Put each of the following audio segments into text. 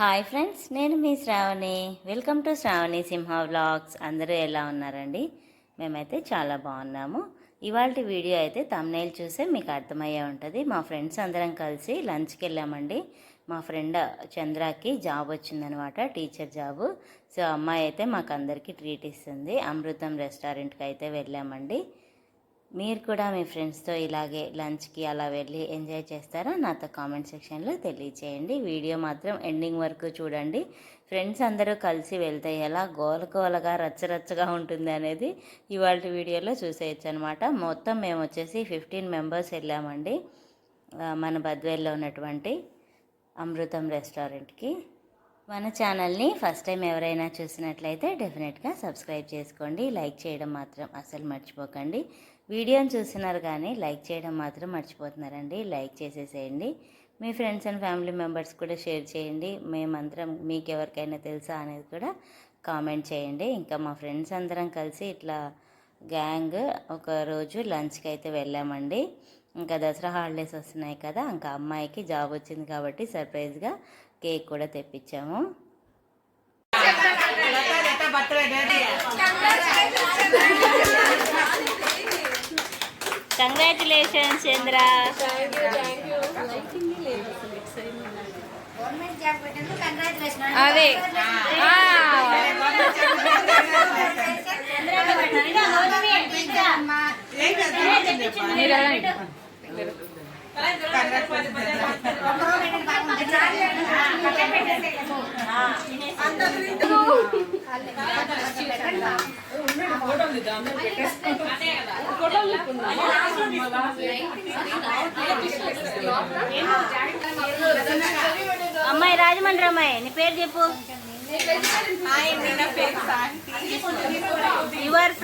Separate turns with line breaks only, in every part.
Hi friends నేను మీ Shravani. Welcome to Shravani Simha vlogs అందరూ ఎలా ఉన్నారండి? మేమైతే చాలా బాగున్నాము. ఇవాళ వీడియో అయితే తమ్నైల్ చూసే మీకు అర్థమయ్యే ఉంటుంది. మా ఫ్రెండ్స్ అందరం కలిసి లంచ్కి వెళ్ళామండి. మా ఫ్రెండ్ చంద్రకి జాబ్ వచ్చిందనమాట టీచర్ జాబు సో అమ్మాయి అయితే మాకు అందరికీ ట్రీట్ ఇస్తుంది. అమృతం రెస్టారెంట్కి అయితే వెళ్ళామండి. మీరు కూడా మీ ఫ్రెండ్స్తో ఇలాగే లంచ్కి అలా వెళ్ళి ఎంజాయ్ చేస్తారా? నాతో కామెంట్ సెక్షన్లో తెలియచేయండి. వీడియో మాత్రం ఎండింగ్ వరకు చూడండి. ఫ్రెండ్స్ అందరూ కలిసి వెళ్తే ఎలా గోల గోలగా రచ్చరచ్చగా ఉంటుంది అనేది ఇవాళ వీడియోలో చూసేయచ్చు అనమాట మొత్తం మేము వచ్చేసి ఫిఫ్టీన్ మెంబర్స్ వెళ్ళామండి. మన బద్వేల్లో ఉన్నటువంటి అమృతం రెస్టారెంట్కి. మన ఛానల్ని ఫస్ట్ టైం ఎవరైనా చూసినట్లయితే డెఫినెట్గా సబ్స్క్రైబ్ చేసుకోండి. లైక్ చేయడం మాత్రం అసలు మర్చిపోకండి. వీడియోని చూస్తున్నారు కానీ లైక్ చేయడం మాత్రం మర్చిపోతున్నారండి. లైక్ చేసేసేయండి. మీ ఫ్రెండ్స్ అండ్ ఫ్యామిలీ మెంబర్స్ కూడా షేర్ చేయండి. మేమందరం మీకు ఎవరికైనా తెలుసా అనేది కూడా కామెంట్ చేయండి. ఇంకా మా ఫ్రెండ్స్ అందరం కలిసి ఇట్లా గ్యాంగ్ ఒక రోజు లంచ్కి అయితే వెళ్ళామండి. ఇంకా దసరా హాలిడేస్ వస్తున్నాయి కదా ఇంకా అమ్మాయికి జాబ్ వచ్చింది కాబట్టి సర్ప్రైజ్గా కేక్ కూడా తెప్పించాము. కంగ్రాచులేషన్స్ చంద్ర అదే. అమ్మాయి రాజమండ్రి అమ్మాయి నీ పేరు చెప్పు. యువర్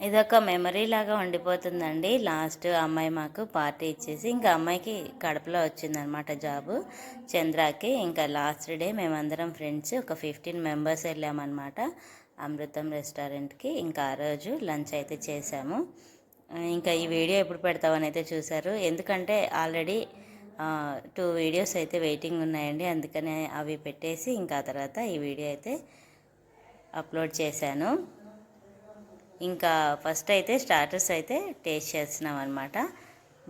ఇదొక మెమరీ లాగా ఉండిపోతుందండి. లాస్ట్ అమ్మాయి మాకు పార్టీ ఇచ్చేసి ఇంకా అమ్మాయికి కడపలో వచ్చిందనమాట జాబు చంద్రకి. ఇంకా లాస్ట్ డే మేమందరం ఫ్రెండ్స్ ఒక ఫిఫ్టీన్ మెంబర్స్ వెళ్ళామన్నమాట అమృతం రెస్టారెంట్కి ఇంకా ఆ రోజు లంచ్ అయితే చేసాము. ఇంకా ఈ వీడియో ఎప్పుడు పెడతామని అయితే చూశారు. ఎందుకంటే ఆల్రెడీ టూ వీడియోస్ అయితే వెయిటింగ్ ఉన్నాయండి. అందుకనే అవి పెట్టేసి ఇంకా తర్వాత ఈ వీడియో అయితే అప్లోడ్ చేశాను. ఇంకా ఫస్ట్ అయితే స్టార్టర్స్ అయితే టేస్ట్ చేస్తున్నాం అనమాట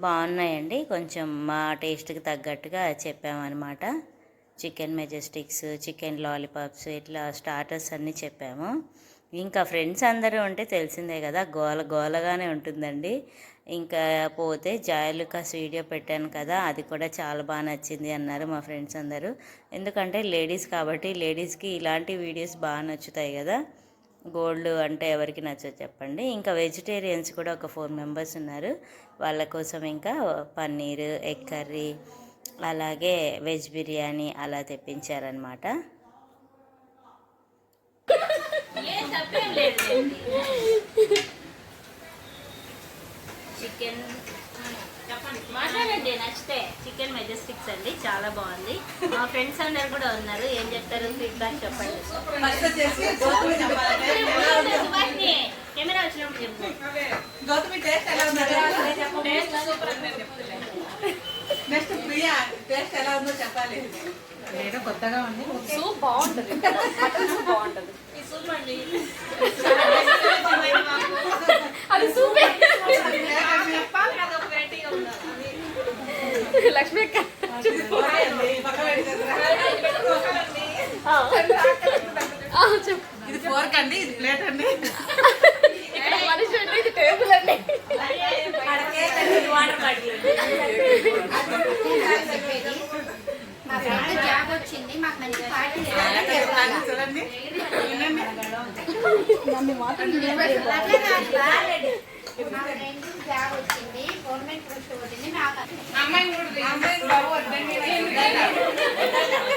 బాగున్నాయండి. కొంచెం మా టేస్ట్కి తగ్గట్టుగా చెప్పామన్నమాట. చికెన్ మెజెస్టిక్స్ చికెన్ లాలీపాప్స్ ఇట్లా స్టార్టర్స్ అన్నీ చెప్పాము. ఇంకా ఫ్రెండ్స్ అందరూ ఉంటే తెలిసిందే కదా గోల గోలగానే ఉంటుందండి. ఇంకా పోతే జాయలుకాస్ వీడియో పెట్టాను కదా అది కూడా చాలా బాగా నచ్చింది అన్నారు మా ఫ్రెండ్స్ అందరూ. ఎందుకంటే లేడీస్ కాబట్టి లేడీస్కి ఇలాంటి వీడియోస్ బాగా నచ్చుతాయి కదా. గోల్డ్ అంటే ఎవరికి నచ్చదు చెప్పండి. ఇంకా వెజిటేరియన్స్ కూడా ఒక ఫోర్ మెంబర్స్ ఉన్నారు. వాళ్ళ కోసం ఇంకా పన్నీర్ ఎగ్ కర్రీ అలాగే వెజ్ బిర్యానీ అలా తెప్పించారనమాట చికెన్ మాట్లాడండి నచ్చితే. చికెన్ మెజెస్టిక్స్ అండి చాలా బాగుంది. మా ఫ్రెండ్స్ అందరు కూడా ఉన్నారు ఏం చెప్తారు ఫీడ్బ్యాక్ చెప్పండి. కెమెరా వచ్చినప్పుడు చెప్పు
గౌతమి టేస్ట్ ఎలా ఉందో నెక్స్ట్ ప్రియా టేస్ట్ ఎలా ఉందో చెప్పాలి. ఏదో కొత్తగా ఉంది.
సూప్ బాగుంటది. బాగుంటది.
సూప్ అండి
అది సూపే
చెప్పాలి కదా ఒక వెరైటీగా
లక్ష్మి అక్క
పక్కన పెట్టేసేరా.
ఆ, చెప్పు
ఇది ఫోర్క్ అండి ఇది ప్లేట్ అండి
ఇక్కడ మనిషి అంటే ఇది టేబుల్ అండి
వాటర్ బాటిల్
మా ఫ్రెండ్ జాబ్ వచ్చింది మాకు మంచి పార్టీ
చూడండి వినండి.
అట్లా కాదు బా. మా ఫ్రెండ్ జాబ్ వచ్చింది గవర్నమెంట్ పోస్ట్ వచ్చింది నాకు
అమ్మాయి కూడా అమ్మాయి వద్దండి.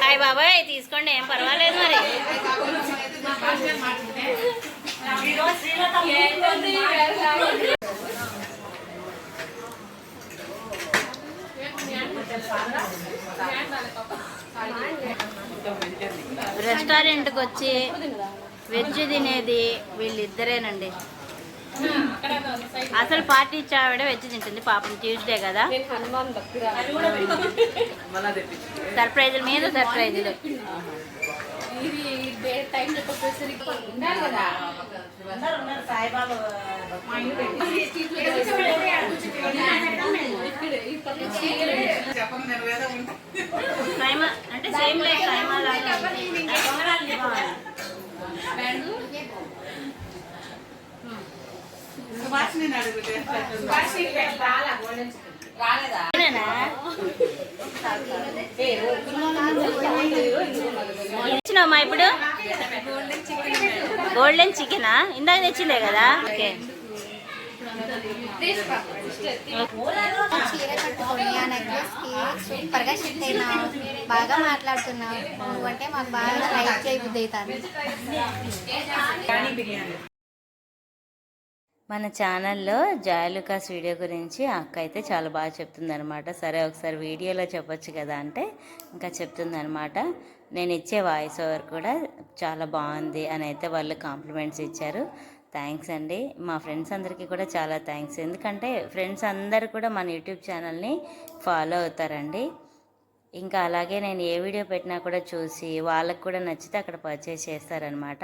హాయ్ బాబాయ్ తీసుకోండి ఏం పర్వాలేదు మరి. రెస్టారెంట్కి వచ్చి వెజ్ తినేది వీళ్ళిద్దరేనండి. అసలు పార్టీ ఇచ్చే ఆవిడ వెజ్ తింటుంది పాపం ట్యూస్డే కదా. సర్ప్రైజుల మీద సర్ప్రైజులు. అంటే సేమ్ లైక్
సుభాషిని రాలేదా?
ఇప్పుడు? గోల్డెన్ చికెనా ఇందాక తెచ్చిందే కదా? ఓకే.
చీర కట్టుకొని ఆ నెక్లెస్ సూపర్గా సెట్ అయినావు బాగా మాట్లాడుతున్నావు నువ్వంటే మాకు బాగా లైక్ చేయబుద్ధి అవుతాను
మన ఛానల్లో జాయలుకాస్ వీడియో గురించి అక్క అయితే చాలా బాగా చెప్తుందనమాట సరే ఒకసారి వీడియోలో చెప్పొచ్చు కదా అంటే ఇంకా చెప్తుందనమాట నేను ఇచ్చే వాయిస్ ఓవర్ కూడా చాలా బాగుంది అని అయితే వాళ్ళు కాంప్లిమెంట్స్ ఇచ్చారు. థ్యాంక్స్ అండి. మా ఫ్రెండ్స్ అందరికీ కూడా చాలా థ్యాంక్స్ ఎందుకంటే ఫ్రెండ్స్ అందరు కూడా మన యూట్యూబ్ ఛానల్ని ఫాలో అవుతారండి. ఇంకా అలాగే నేను ఏ వీడియో పెట్టినా కూడా చూసి వాళ్ళకు కూడా నచ్చితే అక్కడ పర్చేస్ చేస్తారనమాట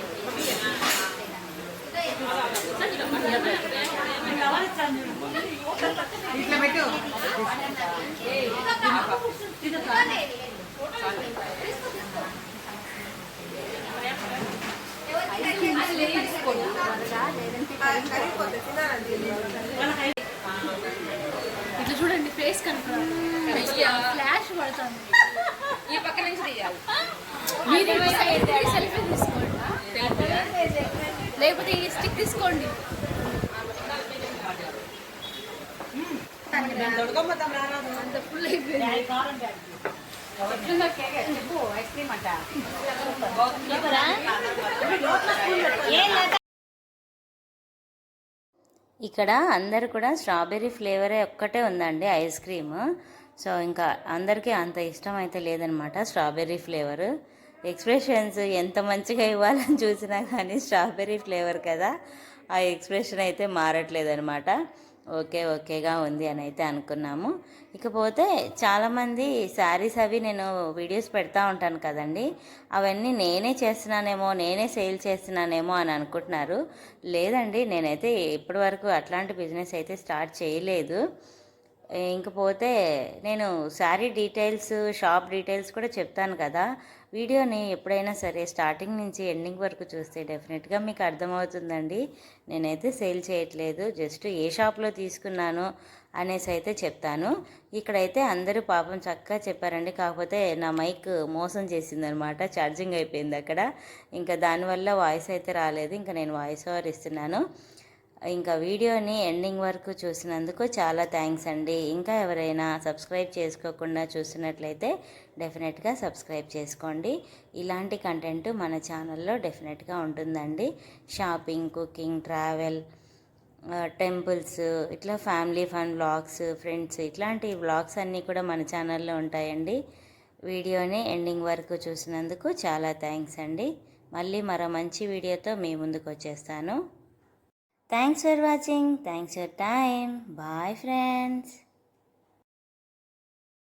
ఇట్లా పెట్టు.
ఇట్లా చూడండి ఫేస్ కనుక ఫ్లాష్ పడుతుంది. ఈ పక్క నుంచి తీయాలి. మీరు సెల్ఫీ తీసుకోండి. లేకపోతే ఈ స్టిక్ తీసుకోండి. అంత ఫుల్ అయిపోయింది
ఐస్ క్రీమ్ అంట
ఇక్కడ అందరు కూడా స్ట్రాబెర్రీ ఫ్లేవరే ఒక్కటే ఉందండి ఐస్ క్రీమ్. సో ఇంకా అందరికీ అంత ఇష్టం అయితే లేదనమాట స్ట్రాబెర్రీ ఫ్లేవర్. ఎక్స్ప్రెషన్స్ ఎంత మంచిగా ఇవ్వాలని చూసినా కానీ స్ట్రాబెర్రీ ఫ్లేవర్ కదా ఆ ఎక్స్ప్రెషన్ అయితే మారట్లేదనమాట. ఓకే ఓకేగా ఉంది అని అయితే అనుకున్నాము. ఇకపోతే చాలామంది శారీస్ అవి నేను వీడియోస్ పెడతా ఉంటాను కదండి. అవన్నీ నేనే చేస్తున్నానేమో నేనే సేల్ చేస్తున్నానేమో అని అనుకుంటున్నారు. లేదండి నేనైతే ఇప్పటివరకు అట్లాంటి బిజినెస్ అయితే స్టార్ట్ చేయలేదు. ఇంకపోతే నేను శారీ డీటెయిల్స్ షాప్ డీటెయిల్స్ కూడా చెప్తాను కదా. వీడియోని ఎప్పుడైనా సరే స్టార్టింగ్ నుంచి ఎండింగ్ వరకు చూస్తే డెఫినెట్గా మీకు అర్థమవుతుందండి. నేనైతే సేల్ చేయట్లేదు జస్ట్ ఏ షాప్లో తీసుకున్నాను అనేసి అయితే చెప్తాను. ఇక్కడైతే అందరూ పాపం చక్కగా చెప్పారండి. కాకపోతే నా మైక్ మోసం చేసిందనమాట ఛార్జింగ్ అయిపోయింది అక్కడ. ఇంకా దానివల్ల వాయిస్ అయితే రాలేదు ఇంకా నేను వాయిస్ ఓవర్ ఇస్తున్నాను. ఇంకా వీడియోని ఎండింగ్ వరకు చూసినందుకు చాలా థ్యాంక్స్ అండి. ఇంకా ఎవరైనా సబ్స్క్రైబ్ చేసుకోకుండా చూసినట్లయితే డెఫినెట్గా సబ్స్క్రైబ్ చేసుకోండి. ఇలాంటి కంటెంట్ మన ఛానల్లో డెఫినెట్గా ఉంటుందండి. షాపింగ్ కుకింగ్ ట్రావెల్ టెంపుల్స్ ఇట్లా ఫ్యామిలీ ఫన్ వ్లాగ్స్ ఫ్రెండ్స్ ఇట్లాంటి వ్లాగ్స్ అన్నీ కూడా మన ఛానల్లో ఉంటాయండి. వీడియోని ఎండింగ్ వరకు చూసినందుకు చాలా థ్యాంక్స్ అండి. మళ్ళీ మరో మంచి వీడియోతో మీ ముందుకు వచ్చేస్తాను. Thanks for watching. Thanks for time. Bye friends.